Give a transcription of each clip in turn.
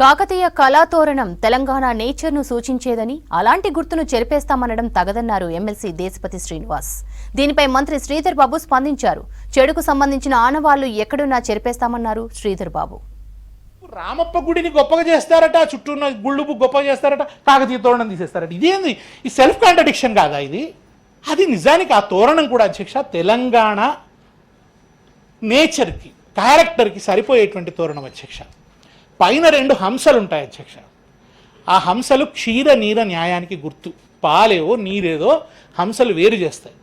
కాకతీయ కళాతోరణం తెలంగాణ నేచర్ను సూచించేదని అలాంటి గుర్తును చెరిపేస్తామనడం తగదన్నారు ఎమ్మెల్సీ దేశపతి శ్రీనివాస్. దీనిపై మంత్రి శ్రీధర్ బాబు స్పందించారు. చెడుకు సంబంధించిన ఆనవాళ్ళు ఎక్కడున్నా చెరిపేస్తామన్నారు శ్రీధర్ బాబు. రామప్ప గుడిని గొప్పగా చేస్తారట చుట్టూ ఉన్న గుళ్ళు గొప్పగా చేస్తారట కాకతీయ తోరణం తీసేస్తారట. ఇదేంది? ఈ సెల్ఫ్ కాంట్రడిక్షన్ కాదా ఇది? అది నిజానికి ఆ తోరణం కూడా అధ్యక్ష తెలంగాణ నేచర్కి క్యారెక్టర్కి సరిపోయేటువంటి తోరణం అధ్యక్ష. పైన రెండు హంసలు ఉంటాయి అధ్యక్ష. ఆ హంసలు క్షీర నీర న్యాయానికి గుర్తు. పాలేవో నీరేదో హంసలు వేరు చేస్తాయి.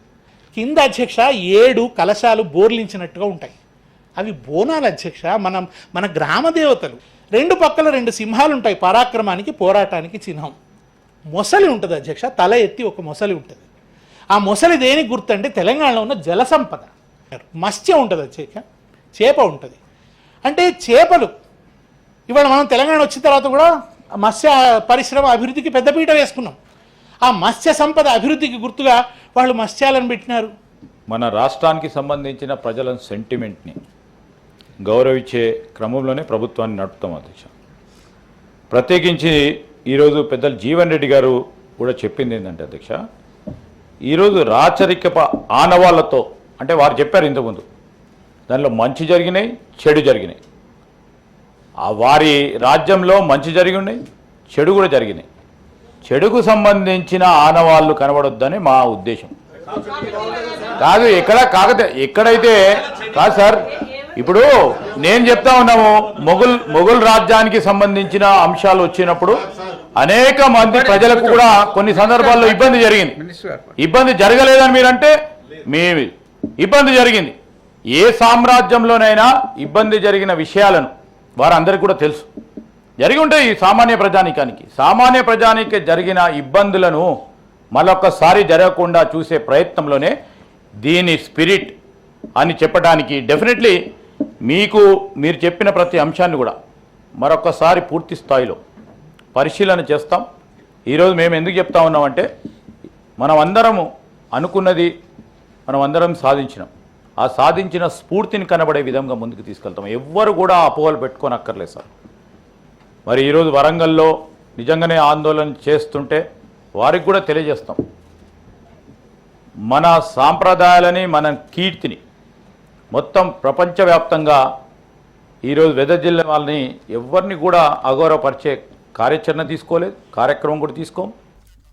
కింద అధ్యక్ష ఏడు కలశాలు బోర్లించినట్టుగా ఉంటాయి. అవి బోనాలు అధ్యక్ష మనం మన గ్రామ దేవతలు. రెండు పక్కల రెండు సింహాలు ఉంటాయి పరాక్రమానికి పోరాటానికి చిహ్నం. మొసలి ఉంటుంది అధ్యక్ష తల ఎత్తి ఒక మొసలి ఉంటుంది. ఆ మొసలి దేనికి గుర్తు అంటే తెలంగాణలో ఉన్న జల సంపద మత్స్య ఉంటుంది అధ్యక్ష చేప ఉంటుంది. అంటే చేపలు ఇవాళ మనం తెలంగాణ వచ్చిన తర్వాత కూడా మత్స్య పరిశ్రమ అభివృద్ధికి పెద్దపీట వేసుకున్నాం. ఆ మత్స్య సంపద అభివృద్ధికి గుర్తుగా వాళ్ళు మత్స్యాలను పెట్టినారు. మన రాష్ట్రానికి సంబంధించిన ప్రజల సెంటిమెంట్ని గౌరవించే క్రమంలోనే ప్రభుత్వాన్ని నడుపుతాం అధ్యక్ష. ప్రత్యేకించి ఈరోజు పెద్దలు జీవన్ రెడ్డి గారు కూడా చెప్పింది ఏంటంటే అధ్యక్ష ఈరోజు రాచరికప ఆనవాళ్ళతో అంటే వారు చెప్పారు ఇంతకుముందు దానిలో మంచి జరిగినాయి చెడు జరిగినాయి. వారి రాజ్యంలో మంచి జరిగి ఉన్నాయి చెడు కూడా జరిగినాయి. చెడుకు సంబంధించిన ఆనవాళ్ళు కనబడొద్దని మా ఉద్దేశం. కాదు ఎక్కడ కాకతే ఎక్కడైతే కాదు సార్ ఇప్పుడు నేను చెప్తా ఉన్నాము మొఘల్ మొఘల్ రాజ్యానికి సంబంధించిన అంశాలు వచ్చినప్పుడు అనేక మంది ప్రజలకు కూడా కొన్ని సందర్భాల్లో ఇబ్బంది జరిగింది. ఇబ్బంది జరగలేదని మీరంటే మీ ఇబ్బంది జరిగింది. ఏ సామ్రాజ్యంలోనైనా ఇబ్బంది జరిగిన విషయాలను వారందరికీ కూడా తెలుసు. జరిగి ఉంటాయి ఈ సామాన్య ప్రజానికానికి సామాన్య ప్రజానికి జరిగిన ఇబ్బందులను మరొకసారి జరగకుండా చూసే ప్రయత్నంలోనే దీని స్పిరిట్ అని చెప్పడానికి డెఫినెట్లీ మీకు మీరు చెప్పిన ప్రతి అంశాన్ని కూడా మరొకసారి పూర్తి స్థాయిలో పరిశీలన చేస్తాం. ఈరోజు మేము ఎందుకు చెప్తా ఉన్నామంటే మనం అందరము అనుకున్నది మనం అందరం సాధించినాం. ఆ సాధించిన స్ఫూర్తిని కనబడే విధంగా ముందుకు తీసుకెళ్తాం. ఎవ్వరు కూడా అపోహలు పెట్టుకోనక్కర్లేదు సార్. మరి ఈరోజు వరంగల్లో నిజంగానే ఆందోళన చేస్తుంటే వారికి కూడా తెలియజేస్తాం. మన సాంప్రదాయాలని మన కీర్తిని మొత్తం ప్రపంచవ్యాప్తంగా ఈరోజు వెదజిల్ల వాళ్ళని ఎవరిని కూడా అగౌరవపరిచే కార్యాచరణ తీసుకోలేదు. కార్యక్రమం కూడా తీసుకోం.